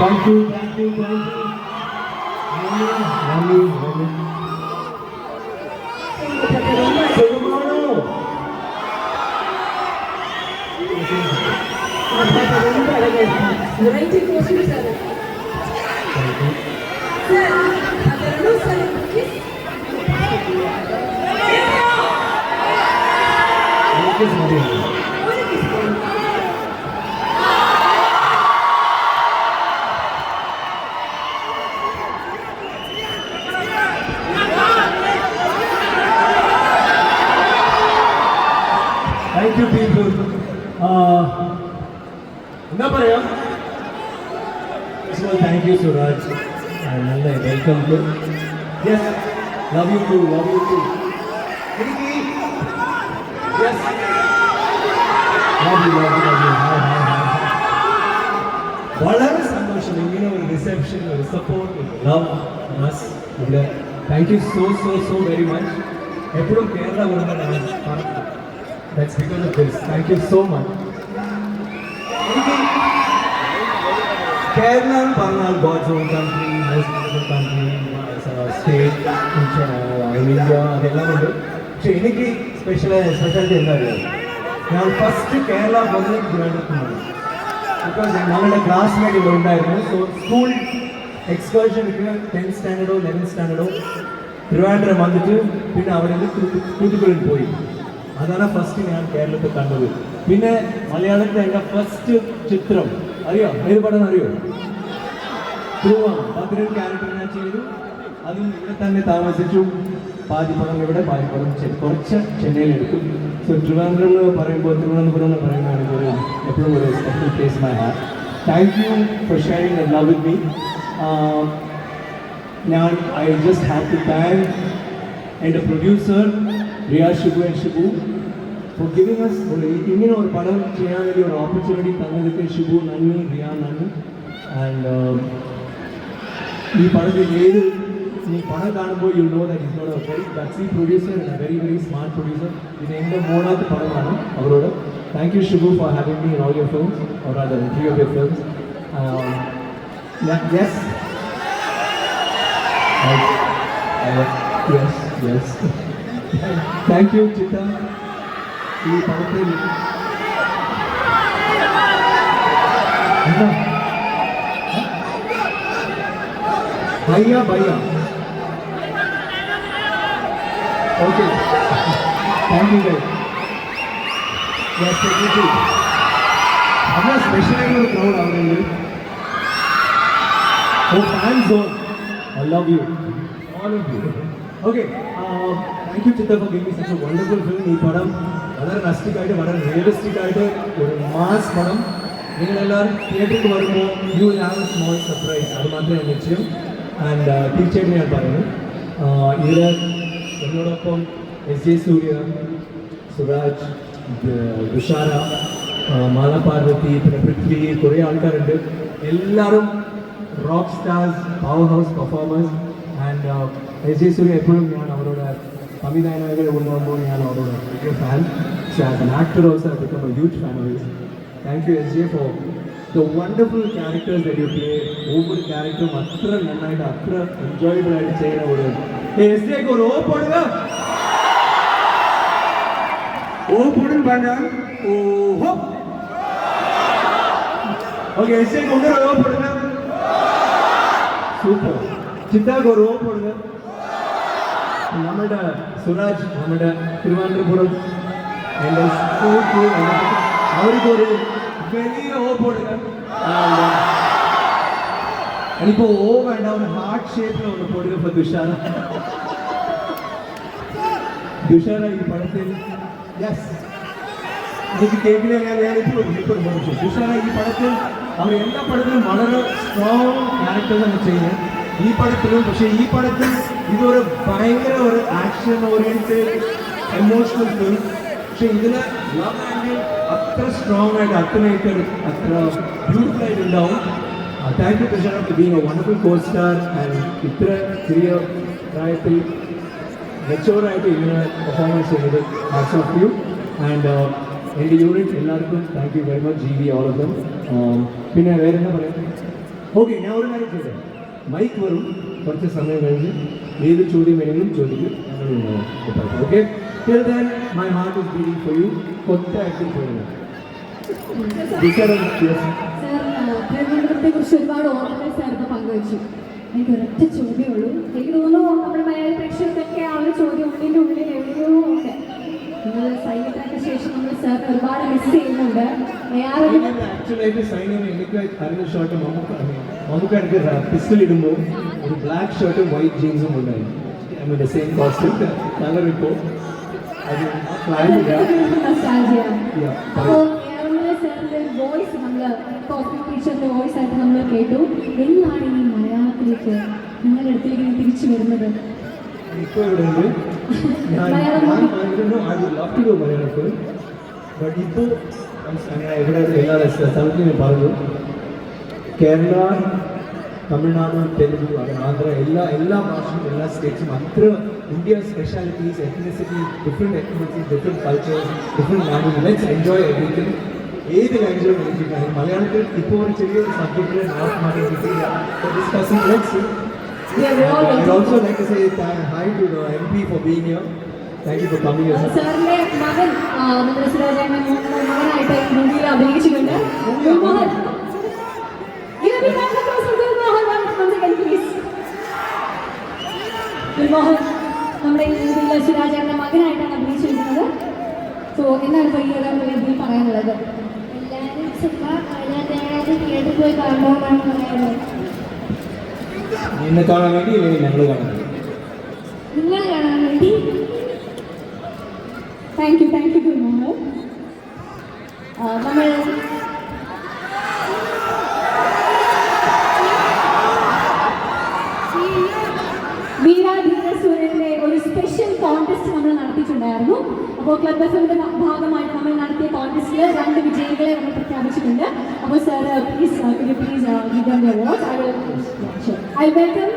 Thank you, thank you, thank you. Mommy, mommy. എന്താ പറയാ thank you Suraj നല്ല welcome to yes love you too love you too yes love you love you love you hi hi hi വളരെ സന്തോഷം ഇങ്ങനെ ഒരു reception ഒരു support love മസ് ഇവിടെ thank you so so so very much എപ്പോഴും കേരള വരുമ്പോൾ That's because of this. Thank you so much. Kerala and Pangal, God's own country, most beautiful country, state, India, அதெல்லாம் உண்டு ஸோ இன்னைக்கு ஸ்பெஷலாக ஸ்பெஷாலிட்டி என்ன இருக்குது நான் ஃபஸ்ட்டு கேரளா வந்து திருவண்ணாமலை பிகாஸ் நம்மளோட கிளாஸ்மேட் இவ்வளோ உண்டாயிருக்கும் ஸோ ஸ்கூல் எக்ஸ்கர்ஷனுக்கு டென்த் ஸ்டாண்டர்டோ லெவன்த் ஸ்டாண்டர்டோ திருவாண்டரம் வந்துட்டு பின்ன அவர் வந்து தூத்துக்குடி போயிருக்கு അതാണ് ഫസ്റ്റ് ഞാൻ കേരളത്തിൽ കണ്ടത്. പിന്നെ മലയാളത്തിൽ എന്റെ ഫസ്റ്റ് ചിത്രം. അറിയോ? ഏത് പടം അറിയോ? ധ്രുവം. പതിനെട്ട് ക്യാരക്ടർ ഞാൻ ചെയ്തു. അതും ഇവിടെ തന്നെ താമസിച്ചു. പാതിപ്പടം പടം ഇവിടെ പാതിപ്പടം കുറച്ച് ചെന്നൈയിൽ എടുക്കും. സോ ട്രിവാൻഡ്രം എന്ന് പറയുമ്പോൾ തിരുവനന്തപുരം എന്ന് പറയുന്നതാണെങ്കിൽ ഒരു എപ്പോഴും ഒരു special place my heart thank you for sharing the love with me ഞാൻ I just have to thank എന്റെ producer Riya Shibu and Shibu for giving us ஒரு இன்னும் ஒரு படம் செய்யாத ஒரு ஆப்பர்ச்சுனிட்டி தங்களுக்கு ஷிபு நன்னு ரியா நன்னு அண்ட் ఈ పడది లేదు నీ పడ కానుకో you know that is not a very gutsy producer and very very smart producer இது எந்த மூணாவது படமான அவரோட thank you Shibu for having me in all your films or other three of your films yes yes yes Thank you, Chita. ये पावते हैं। अंदर। भैया, Okay. Thank you, guys. Yes, thank you. हम लोग special एक लोग crowd Oh, fans all. I love you. All of you. Okay. Um, thank you Chitta for giving such a wonderful film ഈ പടം വളരെ റസ്റ്റിക് ആയിട്ട് വളരെ റിയലിസ്റ്റിക് ആയിട്ട് ഒരു മാസ് പടം. നിങ്ങളെല്ലാവരും തിയേറ്ററിൽ വരുമ്പോൾ you have a small surprise അത് മാത്രമേ നിശ്ചയം. ആൻഡ് തീർച്ചയായിട്ടും ഞാൻ പറയുന്നു. ഇതിൽ എന്നോടൊപ്പം എസ് ജെ സൂര്യ സുരാജ് തുഷാര മാലപാർവതി പിന്നെ പൃഥ്വി കുറേ ആൾക്കാരുണ്ട്. എല്ലാവരും rock stars power house performers and S J Surya എപ്പോഴും ഞാൻ സംവിധായകനായ കൊണ്ടുവന്നപ്പോൾ ഞാൻ അവരോട് വലിയ fan so as an actor also I become a huge fan of thank you S J for the wonderful characters that you play ഒവ്വൊരു ക്യാരക്ടറും അത്ര നന്നായിട്ട് അത്ര എൻജോയബിൾ ആയിട്ട് ചെയ്യുന്ന ഒരു എസ് ജെക്ക് ഒരു ഓ പോടുക ഓ പോടും വേണ്ട ഓഹോ ஓகே எஸ்ஏக்கு ஒன்று ரோ போடுங்க சூப்பர் சித்தாக்கு ஒரு ரோ போடுங்க നമ്മുടെ സുരാജ് നമ്മുടെ തിരുവനന്തപുരം എൻ്റെ സ്കൂൾ അവർക്ക് ഒരു വലിയ ഓ പോടുക എനിപ്പോ ഓ വേണ്ട ഒരു ഹാർട്ട് ഷേപ്പിൽ ഒന്ന് പോടുക ഇപ്പൊ തുഷാര തുഷാര ഈ പടത്തിൽ യെസ് എനിക്ക് കേൾക്കില്ല ഞാൻ ഞാൻ ഇപ്പോഴും ഇപ്പോഴും പഠിച്ചു തുഷാര ഈ പടത്തിൽ അവർ എല്ലാ പടത്തിലും വളരെ സ്ട്രോങ് ക്യാരക്ടേഴ്സാണ് ചെയ്യുന്നത് ഈ പടത്തിലും പക്ഷേ ഈ പടത്തിൽ ഇതൊരു ഭയങ്കര ഒരു ആക്ഷൻ ഓറിയന്റഡ് എമോഷണൽ ഫിലിം പക്ഷെ ഇതിന് ലവ് ആംഗിൾ അത്ര സ്ട്രോങ് ആയിട്ട് അത്രയായിട്ട് അത്ര ബ്യൂട്ടിഫുൾ ആയിട്ട് ഉണ്ടാവും. Thank you Thushara for being a wonderful co star and ഇത്ര ചെറിയ പ്രായത്തിൽ മെച്ചോറായിട്ട് ഇങ്ങനെ പെർഫോമൻസ് ചെയ്തത് ഹാറ്റ്സ് ഓഫ് യു ആൻഡ് എന്റെ യൂണിറ്റ് എല്ലാവർക്കും thank you very much G V all of them പിന്നെ വേറെ എന്താ പറയാം ഓക്കെ ഞാൻ ഒരു കാര്യം ചോദിക്കാം. മൈക്ക് വരും. കുറച്ച് സമയം കഴിഞ്ഞ് ഏത് ചോദ്യം വേണമെങ്കിലും ചോദിക്കും. Okay. Till then my heart is beating for you കൊട്ടാക്കി പോകുന്നു സാർ തിരുവനന്തപുരത്തെ കുറിച്ച് ഒരുപാട് ഓർമ്മകൾ സാറിന് പങ്കുവച്ചു. എനിക്ക് ഒരൊറ്റ ചോദ്യമേ ഉള്ളൂ. എനിക്ക് തോന്നുന്നു നമ്മുടെ മലയാളി പ്രേക്ഷകർക്കൊക്കെ ആ ഒരു ചോദ്യം ഉള്ളിന്റെ ഉള്ളിൽ എവിടെയോ ഉണ്ട്. നമുക്ക് നമുക്ക് എനിക്ക് പിസ്റ്റൽ ഇടുമ്പോൾ ഒരു ബ്ലാക്ക് ഷർട്ടും വൈറ്റ് ജീൻസും ഉണ്ടായിരുന്നു. സെയിം കോസ്റ്റ്യൂം കളർ ഇപ്പോൾ അത് വോയിസ് നമ്മൾ കോഫി ടീച്ചറിന്റെ വോയിസ് ആയിട്ട് നമ്മൾ കേട്ടു. എന്നാണ് ഈ മലയാളത്തിലേക്ക് നിങ്ങളുടെ അടുത്തേക്ക് തിരിച്ചു വരുന്നത്? ഇപ്പോൾ ഇവിടെ ഉണ്ട് ഞാൻ ഞാൻ I would love to do Malayalam film but ഇപ്പോൾ അങ്ങനെ ഇവിടെ എല്ലാ സ്ഥലത്തും ഞാൻ പറഞ്ഞു കേരള തമിഴ്നാട് തെലുഗു അങ്ങനെ ആന്ധ്ര എല്ലാ എല്ലാ ഭാഷയും എല്ലാ സ്റ്റേറ്റ്സും അത്ര India specialities ethnicity different ethnicity different cultures different language let's enjoy everything ഏത് ലാംഗ്വേജിലും എനിക്ക് മലയാളത്തിൽ ഇപ്പോൾ ഒരു ചെറിയൊരു സബ്ജക്റ്റിൽ നോർത്ത് മാറ്റി discussing let's Yeah, we're all I'd also like to say hi to the MP for being here. Thank you for coming here. sir. സാറിന്റെ മകൻ ആ, നമ്മുടെ സുരാജേട്ടൻ മകനായിട്ട് മൂവിയിൽ അഭിനയിച്ചിട്ടുണ്ട് please. ഗുൽമോഹൻ നമ്മുടെ മൂവിയിൽ സുരാജേട്ടന്റെ മകനായിട്ടാണ് അഭിനയിച്ചിരിക്കുന്നത് സോ എന്താണ് വേദിയിൽ പറയാനുള്ളത് എല്ലാവരും സിനിമ അതിനകത്ത് തിയേറ്ററിൽ പോയി കാണണമെന്നാണ് പറയാനുള്ളത് നിന്നെ കാണാൻ വേണ്ടി ഇല്ലെങ്കിൽ ഞങ്ങൾ കാണാൻ നിങ്ങൾ കാണാൻ വേണ്ടി. താങ്ക് യു താങ്ക് യു ആ, നമ്മൾ ഒരു സ്പെഷ്യൽ കോൺടെസ്റ്റ് നമ്മൾ നടത്തിയിട്ടുണ്ടായിരുന്നു. അപ്പോൾ ക്ലബ് എഫിന്റെ ഭാഗമായിട്ട് നമ്മൾ കോൺടെസ്റ്റിൽ രണ്ട് വിജയികളെ നമ്മൾ പ്രഖ്യാപിച്ചിട്ടുണ്ട്. അപ്പോൾ sir please please give them I will I welcome